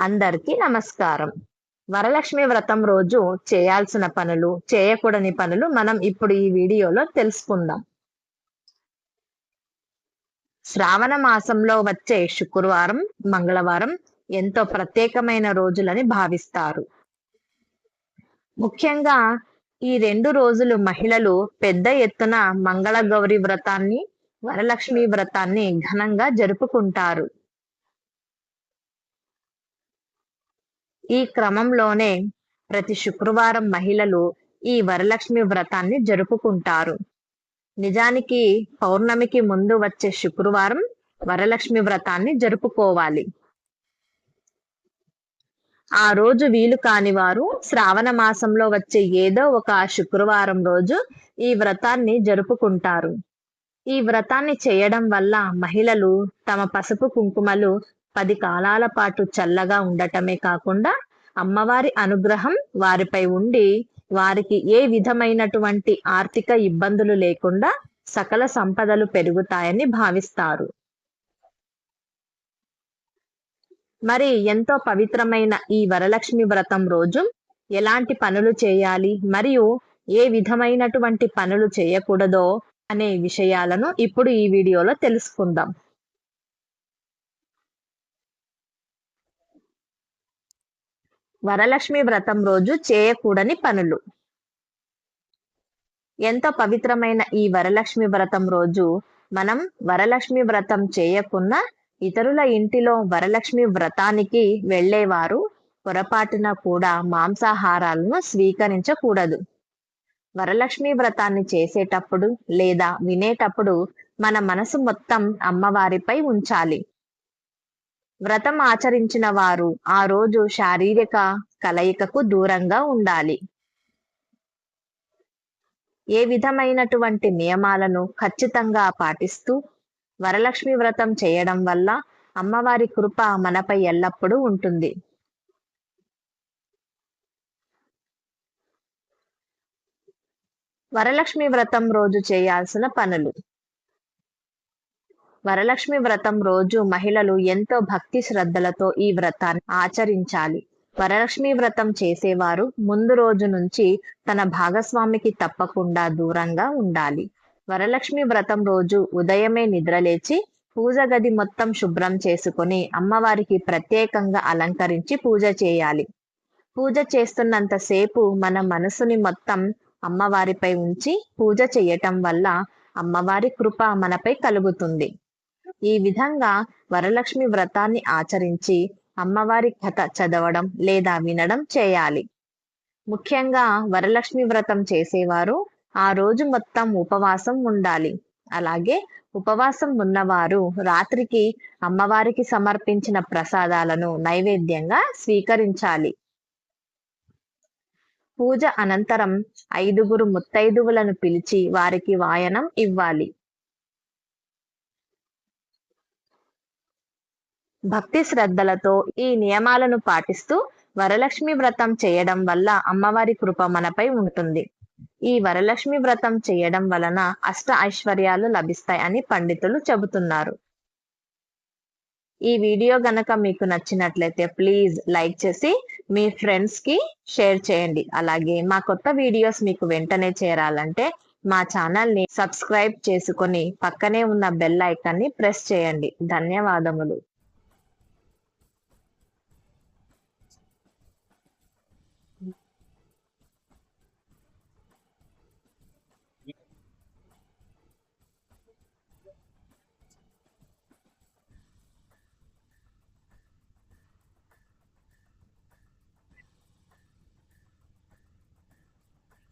అందరికీ నమస్కారం. వరలక్ష్మి వ్రతం రోజు చేయాల్సిన పనులు చేయకూడని పనులు మనం ఇప్పుడు ఈ వీడియోలో తెలుసుకుందాం. శ్రావణ మాసంలో వచ్చే శుక్రవారం మంగళవారం ఎంతో ప్రత్యేకమైన రోజులని భావిస్తారు. ముఖ్యంగా ఈ రెండు రోజులు మహిళలు పెద్ద ఎత్తున మంగళ గౌరి వ్రతాన్ని వరలక్ష్మి వ్రతాన్ని ఘనంగా జరుపుకుంటారు. ఈ క్రమంలోనే ప్రతి శుక్రవారం మహిళలు ఈ వరలక్ష్మి వ్రతాన్ని జరుపుకుంటారు. నిజానికి పౌర్ణమికి ముందు వచ్చే శుక్రవారం వరలక్ష్మి వ్రతాన్ని జరుపుకోవాలి. ఆ రోజు వీలు కాని వారు శ్రావణ మాసంలో వచ్చే ఏదో ఒక శుక్రవారం రోజు ఈ వ్రతాన్ని జరుపుకుంటారు. ఈ వ్రతాన్ని చేయడం వల్ల మహిళలు తమ పసుపు కుంకుమలు పది కాలాల పాటు చల్లగా ఉండటమే కాకుండా అమ్మవారి అనుగ్రహం వారిపై ఉండి వారికి ఏ విధమైనటువంటి ఆర్థిక ఇబ్బందులు లేకుండా సకల సంపదలు పెరుగుతాయని భావిస్తారు. మరి ఎంతో పవిత్రమైన ఈ వరలక్ష్మి వ్రతం రోజు ఎలాంటి పనులు చేయాలి మరియు ఏ విధమైనటువంటి పనులు చేయకూడదో అనే విషయాలను ఇప్పుడు ఈ వీడియోలో తెలుసుకుందాం. వరలక్ష్మి వ్రతం రోజు చేయకూడని పనులు. ఎంతో పవిత్రమైన ఈ వరలక్ష్మి వ్రతం రోజు. మనం వరలక్ష్మి వ్రతం చేయకున్నా ఇతరుల ఇంటిలో వరలక్ష్మి వ్రతానికి వెళ్ళేవారు పొరపాటున కూడా మాంసాహారాలను స్వీకరించకూడదు. వరలక్ష్మి వ్రతాన్ని చేసేటప్పుడు లేదా వినేటప్పుడు మన మనసు మొత్తం అమ్మవారిపై ఉంచాలి. వ్రతం ఆచరించిన వారు ఆ రోజు శారీరక కలయికకు దూరంగా ఉండాలి. ఏ విధమైనటువంటి నియమాలను ఖచ్చితంగా పాటిస్తూ వరలక్ష్మి వ్రతం చేయడం వల్ల అమ్మవారి కృప మనపై ఎల్లప్పుడూ ఉంటుంది. వరలక్ష్మి వ్రతం రోజు చేయాల్సిన పనులు. వరలక్ష్మి వ్రతం రోజు మహిళలు ఎంతో భక్తి శ్రద్ధలతో ఈ వ్రతాన్ని ఆచరించాలి. వరలక్ష్మి వ్రతం చేసేవారు ముందు రోజు నుంచి తన భాగస్వామికి తప్పకుండా దూరంగా ఉండాలి. వరలక్ష్మి వ్రతం రోజు ఉదయమే నిద్రలేచి పూజ గది మొత్తం శుభ్రం చేసుకుని అమ్మవారికి ప్రత్యేకంగా అలంకరించి పూజ చేయాలి. పూజ చేస్తున్నంతసేపు మన మనసుని మొత్తం అమ్మవారిపై ఉంచి పూజ చేయటం వల్ల అమ్మవారి కృప మనపై కలుగుతుంది. ఈ విధంగా వరలక్ష్మి వ్రతాన్ని ఆచరించి అమ్మవారి కథ చదవడం లేదా వినడం చేయాలి. ముఖ్యంగా వరలక్ష్మి వ్రతం చేసేవారు ఆ రోజు మొత్తం ఉపవాసం ఉండాలి. అలాగే ఉపవాసం ఉన్నవారు రాత్రికి అమ్మవారికి సమర్పించిన ప్రసాదాలను నైవేద్యంగా స్వీకరించాలి. పూజ అనంతరం ఐదుగురు ముత్తైదువులను పిలిచి వారికి వాయనం ఇవ్వాలి. భక్తి శ్రద్ధలతో ఈ నియమాలను పాటిస్తూ వరలక్ష్మి వ్రతం చేయడం వల్ల అమ్మవారి కృప మనపై ఉంటుంది. ఈ వరలక్ష్మి వ్రతం చేయడం వలన అష్ట ఐశ్వర్యాలు లభిస్తాయి అని పండితులు చెబుతున్నారు. ఈ వీడియో గనక మీకు నచ్చినట్లయితే ప్లీజ్ లైక్ చేసి మీ ఫ్రెండ్స్కి షేర్ చేయండి. అలాగే మా కొత్త వీడియోస్ మీకు వెంటనే చేరాలంటే మా ఛానల్ని సబ్స్క్రైబ్ చేసుకొని పక్కనే ఉన్న బెల్ ఐకాన్ని ప్రెస్ చేయండి. ధన్యవాదములు.